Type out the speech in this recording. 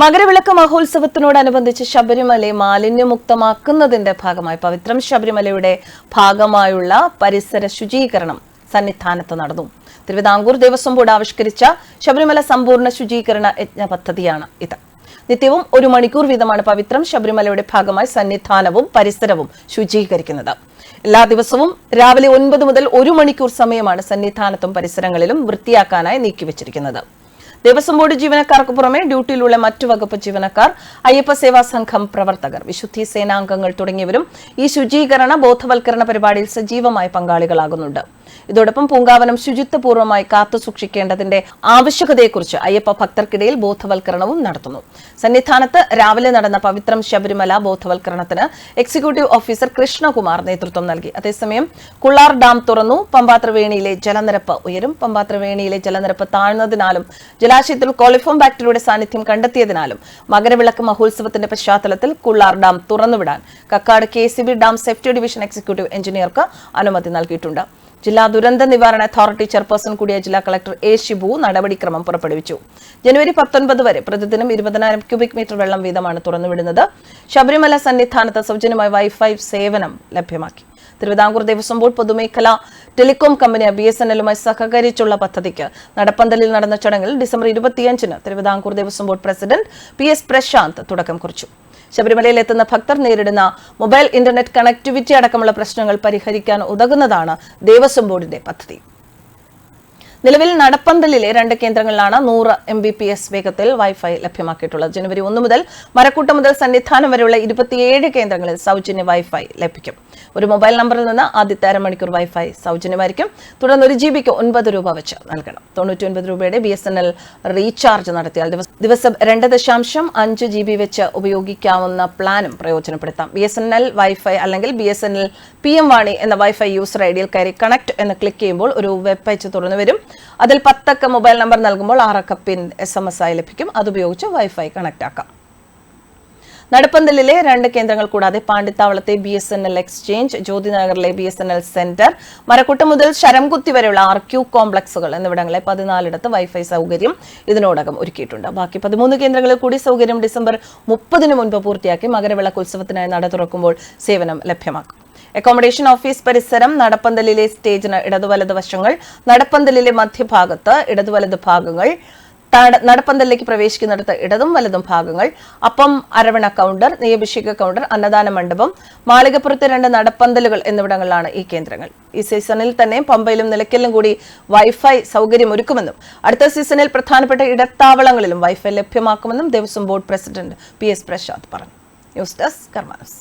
മകരവിളക്ക് മഹോത്സവത്തിനോടനുബന്ധിച്ച് ശബരിമലയെ മാലിന്യമുക്തമാക്കുന്നതിന്റെ ഭാഗമായി പവിത്രം ശബരിമലയുടെ ഭാഗമായുള്ള പരിസര ശുചീകരണം സന്നിധാനത്ത് നടന്നു. തിരുവിതാംകൂർ ദേവസ്വം ബോർഡ് ആവിഷ്കരിച്ച ശബരിമല സമ്പൂർണ ശുചീകരണ യജ്ഞ പദ്ധതിയാണ് ഇത്. നിത്യവും ഒരു മണിക്കൂർ വീതമാണ് പവിത്രം ശബരിമലയുടെ ഭാഗമായി സന്നിധാനവും പരിസരവും ശുചീകരിക്കുന്നത്. എല്ലാ ദിവസവും രാവിലെ ഒൻപത് മുതൽ ഒരു മണിക്കൂർ സമയമാണ് സന്നിധാനത്തും പരിസരങ്ങളിലും വൃത്തിയാക്കാനായി നീക്കിവച്ചിരിക്കുന്നത്. ദേവസ്വം ബോർഡ് ജീവനക്കാർക്ക് പുറമെ ഡ്യൂട്ടിയിലുള്ള മറ്റു വകുപ്പ് ജീവനക്കാർ അയ്യപ്പ സേവാ സംഘം പ്രവർത്തകർ വിശുദ്ധി സേനാംഗങ്ങൾ തുടങ്ങിയവരും ഈ ശുചീകരണ ബോധവൽക്കരണ പരിപാടിയിൽ സജീവമായി പങ്കാളികളാകുന്നുണ്ട്. ഇതോടൊപ്പം പൂങ്കാവനം ശുചിത്വപൂർവമായി കാത്തുസൂക്ഷിക്കേണ്ടതിന്റെ ആവശ്യകതയെക്കുറിച്ച് അയ്യപ്പ ഭക്തർക്കിടയിൽ ബോധവൽക്കരണവും നടത്തുന്നു. സന്നിധാനത്ത് രാവിലെ നടന്ന പവിത്രം ശബരിമല ബോധവൽക്കരണത്തിന് എക്സിക്യൂട്ടീവ് ഓഫീസർ കൃഷ്ണകുമാർ നേതൃത്വം നൽകി. അതേസമയം കുള്ളാർ ഡാം തുറന്നു പമ്പാത്രവേണിയിലെ ജലനിരപ്പ് ഉയരും. പമ്പാത്രവേണിയിലെ ജലനിരപ്പ് താഴ്ന്നതിനാലും ജലാശയത്തിൽ കോളിഫോം ബാക്ടീരിയയുടെ സാന്നിധ്യം കണ്ടെത്തിയതിനാലും മകരവിളക്ക് മഹോത്സവത്തിന്റെ പശ്ചാത്തലത്തിൽ Kullar dam തുറന്നുവിടാൻ Kakkad K dam safety division executive എഞ്ചിനീയർക്ക് അനുമതി നൽകിയിട്ടുണ്ട്. ജില്ലാ ദുരന്ത നിവാരണ അതോറിറ്റി ചെയർപേഴ്സൺ കൂടിയ ജില്ലാ കളക്ടർ എ ഷിബു നടപടിക്രമം പുറപ്പെടുവിച്ചു. ജനുവരി പത്തൊൻപത് വരെ പ്രതിദിനം ഇരുപതിനായിരം ക്യൂബിക് മീറ്റർ വെള്ളം വീതമാണ് തുറന്നുവിടുന്നത്. ശബരിമല സന്നിധാനത്ത് സൗജന്യമായ വൈഫൈ സേവനം ലഭ്യമാക്കി. തിരുവിതാംകൂർ ദേവസ്വം ബോർഡ് പൊതുമേഖല telecom company B S N എല്ലുമായി സഹകരിച്ചുള്ള പദ്ധതിക്ക് നടപ്പന്തലിൽ നടന്ന ചടങ്ങിൽ ഡിസംബർ ഇരുപത്തിയഞ്ചിന് Travancore Devaswom board president P S Prashanth തുടക്കം കുറിച്ചു. ശബരിമലയിൽ എത്തുന്ന ഭക്തർ നേരിടുന്ന മൊബൈൽ ഇന്റർനെറ്റ് കണക്ടിവിറ്റി അടക്കമുള്ള പ്രശ്നങ്ങൾ പരിഹരിക്കാൻ ഉതകുന്നതാണ് ദേവസ്വം ബോർഡിന്റെ പദ്ധതി. നിലവിൽ നടപ്പന്തലിലെ രണ്ട് കേന്ദ്രങ്ങളിലാണ് നൂറ് എം ബി പി എസ് വേഗത്തിൽ വൈഫൈ ലഭ്യമാക്കിയിട്ടുള്ളത്. ജനുവരി ഒന്ന് മുതൽ മരക്കൂട്ടം മുതൽ സന്നിധാനം വരെയുള്ള ഇരുപത്തിയേഴ് കേന്ദ്രങ്ങളിൽ സൗജന്യ വൈഫൈ ലഭിക്കും. ഒരു മൊബൈൽ നമ്പറിൽ നിന്ന് ആദ്യത്തെ അരമണിക്കൂർ വൈഫൈ സൗജന്യമായിരിക്കും. തുടർന്ന് ഒരു ജി ബിക്ക് ഒൻപത് രൂപ വെച്ച് നൽകണം. തൊണ്ണൂറ്റി ഒൻപത് രൂപയുടെ B S N L recharge നടത്തിയാൽ ദിവസ- രണ്ട് ദശാംശം അഞ്ച് ജി ബി വെച്ച് ഉപയോഗിക്കാവുന്ന പ്ലാനും പ്രയോജനപ്പെടുത്താം. B S N L wifi അല്ലെങ്കിൽ B S N L P M വാണി എന്ന വൈഫൈ യൂസർ ഐ ഡിയിൽ കയറി കണക്ട് എന്ന് ക്ലിക്ക് ചെയ്യുമ്പോൾ ഒരു വെബ് പേജ് തുറന്നു വരും. അതിൽ പത്തക്ക മൊബൈൽ നമ്പർ നൽകുമ്പോൾ ആറക്ക പിൻ എസ് എം എസ് ആയി ലഭിക്കും. അതുപയോഗിച്ച് വൈഫൈ കണക്ട് ആക്കാം. നടപ്പന്തലിലെ രണ്ട് കേന്ദ്രങ്ങൾ കൂടാതെ പാണ്ടിത്താവളത്തെ B S N L exchange ജ്യോതിനഗറിലെ B S N L centre Marakkoottam മുതൽ ശരംകുത്തി വരെയുള്ള ആർ ക്യൂ കോംപ്ലക്സുകൾ എന്നിവിടങ്ങളെ പതിനാലിടത്ത് വൈഫൈ സൗകര്യം ഇതിനോടകം ഒരുക്കിയിട്ടുണ്ട്. ബാക്കി പതിമൂന്ന് കേന്ദ്രങ്ങളിൽ കൂടി സൗകര്യം ഡിസംബർ മുപ്പതിന് മുൻപ് പൂർത്തിയാക്കി മകരവിളക്ക് ഉത്സവത്തിനായി നട തുറക്കുമ്പോൾ സേവനം ലഭ്യമാക്കും. അക്കോമഡേഷൻ ഓഫീസ് പരിസരം നടപ്പന്തലിലെ സ്റ്റേജിന് ഇടതുവലത് വശങ്ങൾ നടപ്പന്തലിലെ മധ്യഭാഗത്ത് ഇടതുവലത് ഭാഗങ്ങൾ നടപ്പന്തലിലേക്ക് പ്രവേശിക്കുന്നിടത്ത് ഇടതും വലതും ഭാഗങ്ങൾ അപ്പം അരവണ കൗണ്ടർ നെയ്യഭിഷേക കൗണ്ടർ അന്നദാന മണ്ഡപം മാളികപ്പുറത്തെ രണ്ട് നടപ്പന്തലുകൾ എന്നിവിടങ്ങളിലാണ് ഈ കേന്ദ്രങ്ങൾ. ഈ സീസണിൽ തന്നെ പമ്പയിലും നിലയ്ക്കലിലും കൂടി വൈഫൈ സൗകര്യം ഒരുക്കുമെന്നും അടുത്ത സീസണിൽ പ്രധാനപ്പെട്ട ഇടത്താവളങ്ങളിലും വൈഫൈ ലഭ്യമാക്കുമെന്നും Devaswom board president P S Prashanth പറഞ്ഞു. News desk കർമാനസ്.